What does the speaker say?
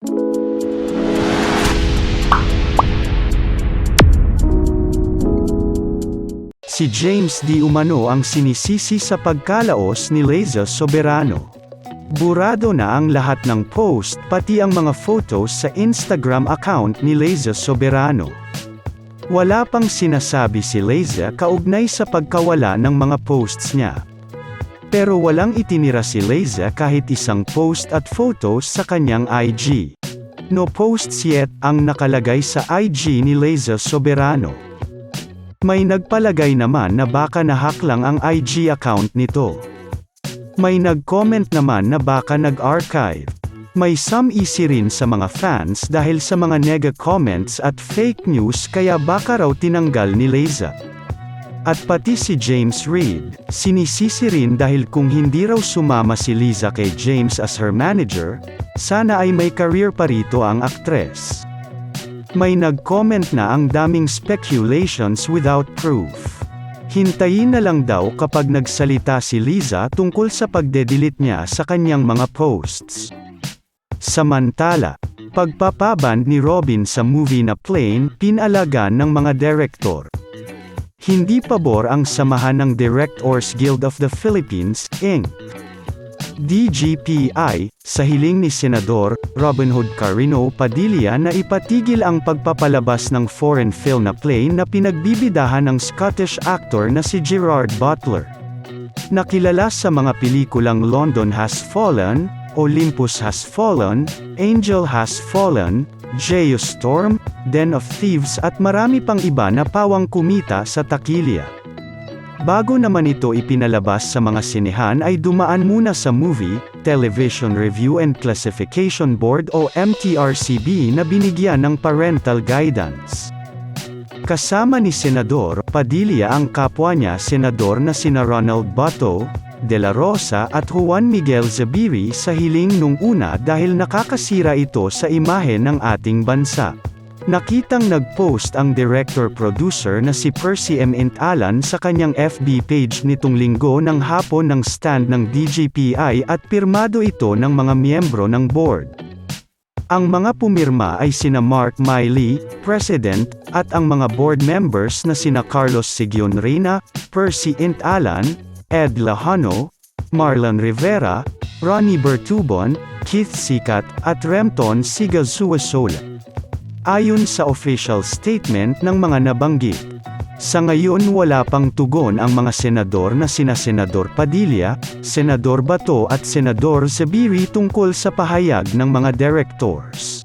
Si James Di Umano ang sinisisi sa pagkalaos ni Leza Soberano. Burado na ang lahat ng post pati ang mga photos sa Instagram account ni Leza Soberano. Wala pang sinasabi si Leza kaugnay sa pagkawala ng mga posts niya. Pero walang itinira si Leza kahit isang post at photos sa kanyang IG. No posts yet ang nakalagay sa IG ni Leza Soberano. May nagpalagay naman na baka nahack lang ang IG account nito. May nag-comment naman na baka nag-archive. May some easy rin sa mga fans dahil sa mga nega comments at fake news kaya baka raw tinanggal ni Leza. At pati si James Reid, sinisisi rin dahil kung hindi raw sumama si Liza kay James as her manager, sana ay may career pa rito ang aktres. May nag-comment na ang daming speculations without proof. Hintayin na lang daw kapag nagsalita si Liza tungkol sa pagde-delete niya sa kanyang mga posts. Samantala, pagpapaband ni Robin sa movie na Plane pinalagan ng mga direktor. Hindi pabor ang samahan ng Directors Guild of the Philippines, Inc. DGPI, sa hiling ni Senador Robin Hood Carino Padilla na ipatigil ang pagpapalabas ng foreign film na plane na pinagbibidahan ng Scottish actor na si Gerard Butler. Nakilala sa mga pelikulang London Has Fallen, Olympus Has Fallen, Angel Has Fallen, Geostorm, Den of Thieves at marami pang iba na pawang kumita sa takilya. Bago naman ito ipinalabas sa mga sinehan ay dumaan muna sa Movie, Television Review and Classification Board o MTRCB na binigyan ng parental guidance. Kasama ni Senador Padilla ang kapwa niya senador na sina Ronald Bato, De La Rosa at Juan Miguel Zabiri sa hiling nung una dahil nakakasira ito sa imahe ng ating bansa. Nakitang nag-post ang director-producer na si Percy M. Intalan sa kanyang FB page nitong linggo ng hapon ng stand ng DGPI at pirmado ito ng mga miyembro ng board. Ang mga pumirma ay sina Mark Miley, President, at ang mga board members na sina Carlos Sigion Reyna, Percy Intalan, Ed Lahano, Marlon Rivera, Ronnie Bertubon, Keith Sikat, at Remton Sigazuasola. Ayon sa official statement ng mga nabanggit. Sa ngayon wala pang tugon ang mga senador na sina Senador Padilla, Senador Bato at Senador Zabiri tungkol sa pahayag ng mga directors.